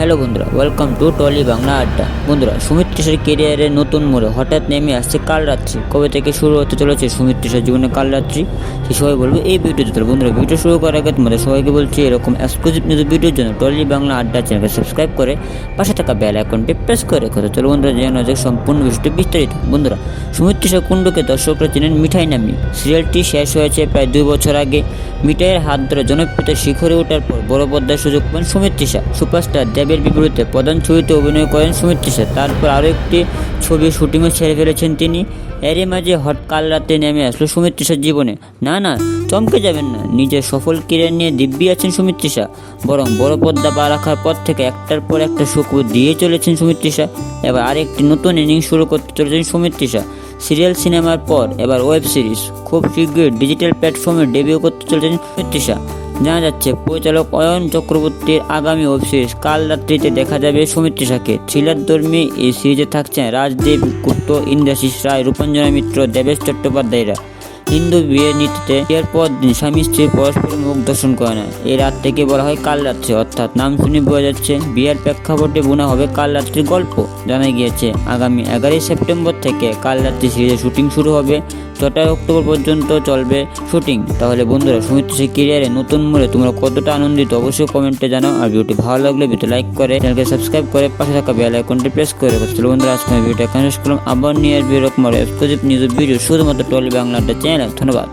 Hello বন্ধুরা welcome to trolley Bangla আড্ডা বন্ধুরা, সুমিত তৃষার কেরিয়ারের নতুন মোড়ে হঠাৎ নেমে আসছে কাল রাত্রি। কবে থেকে শুরু হতে চলেছে সুমিত তৃষার জীবনে কাল রাত্রি? সে সবাই বলবে এই ভিডিওতে। তো বন্ধুরা, ভিডিও শুরু করার আগে তোমাদের সবাইকে বলছি, এরকম এক্সক্লুসিভ নিউজ ভিডিওর জন্য টলি বাংলা আড্ডা চ্যানেলকে সাবস্ক্রাইব করে পাশে থাকা বেল আইকনটি প্রেস করে রেখো। চলো বন্ধুরা, জেনে যে সম্পূর্ণ বিষয়টি বিস্তারিত। বন্ধুরা, সুমিত তৃষা কুণ্ডুকে দর্শকরা চেনেন মিঠাই নামি। সিরিয়ালটি শেষ হয়েছে প্রায় দুই বছর আগে। মিঠাইয়ের হাত ধরে জনপ্রিয়তা শিখরে ওঠার পর বড় পর্দার সুযোগ পান সুমিত তৃষা সুপারস্টার দেবের বিপরীতে প্রধান ছবিতে অভিনয় করেন সুমিত তৃষা তারপর আরও একটি ছবির শুটিংও ছেড়ে ফেলেছেন তিনি। এরই মাঝে হট কাল রাতে নেমে আসলো সুমিত তৃষার জীবনে। না না, চমকে যাবেন না। নিজের সফল কেরিয়ার নিয়ে দিব্যি আছেন সুমিত তৃষা বরং বড় পর্দা পা রাখার পর থেকে একটার পর একটা শুক্র দিয়ে চলেছেন সুমিত তৃষা এবার আরেকটি নতুন ইনিংস শুরু করতে চলেছেন সুমিত তৃষা সিরিয়াল সিনেমার পর এবার ওয়েব সিরিজ। খুব শীঘ্রই ডিজিটাল প্ল্যাটফর্মে ডেবিউ করতে চলেছেন সুমিত তৃষা জানা যাচ্ছে, পরিচালক অয়ন চক্রবর্তীর আগামী ওয়েব সিরিজ কাল রাত্রিতে দেখা যাবে সুমিত তৃষাকে থ্রিলার ধর্মী এই সিরিজে থাকছেন রাজদেব গুপ্ত, ইন্দ্রাশিস রায়, রূপঞ্জনা মিত্র, দেবেশ চট্টোপাধ্যায়রা। হিন্দু বিয়ের নীতিতে বিয়ের পর দিন স্বামী স্ত্রী পরস্পর মুখ দর্শন করে না। এই রাত থেকে বলা হয় কাল রাত্রে, অর্থাৎ নাম শুনে বোঝা যাচ্ছে বিয়ের প্রেক্ষাপটে বোনা হবে কাল রাত্রির গল্প। জানা গিয়েছে, আগামী এগারোই সেপ্টেম্বর থেকে কাল রাত্রি সিরিজের শুটিং শুরু হবে। ছটাই অক্টোবর পর্যন্ত চলবে শুটিং। তাহলে বন্ধুরা সুমিত্র সেই কেরিয়ারে নতুন মোড়ে তোমরা কতটা আনন্দিত অবশ্যই কমেন্টে জানাও। আর ভিডিওটি ভালো লাগলে ভিডিও লাইক করে চ্যানেলকে সাবস্ক্রাইব করে, পাশে থাকা বেল আইকনটি প্রেস করে রাখো। বন্ধুরা, আজকে আমি ভিডিওটা এখানে শেষ করলাম। আবার নিয়ে আসবে এরকম এক্সক্লুসিভ নিউজ ভিডিও শুধুমাত্র টলি বাংলা চ্যানেল ধন্যবাদ।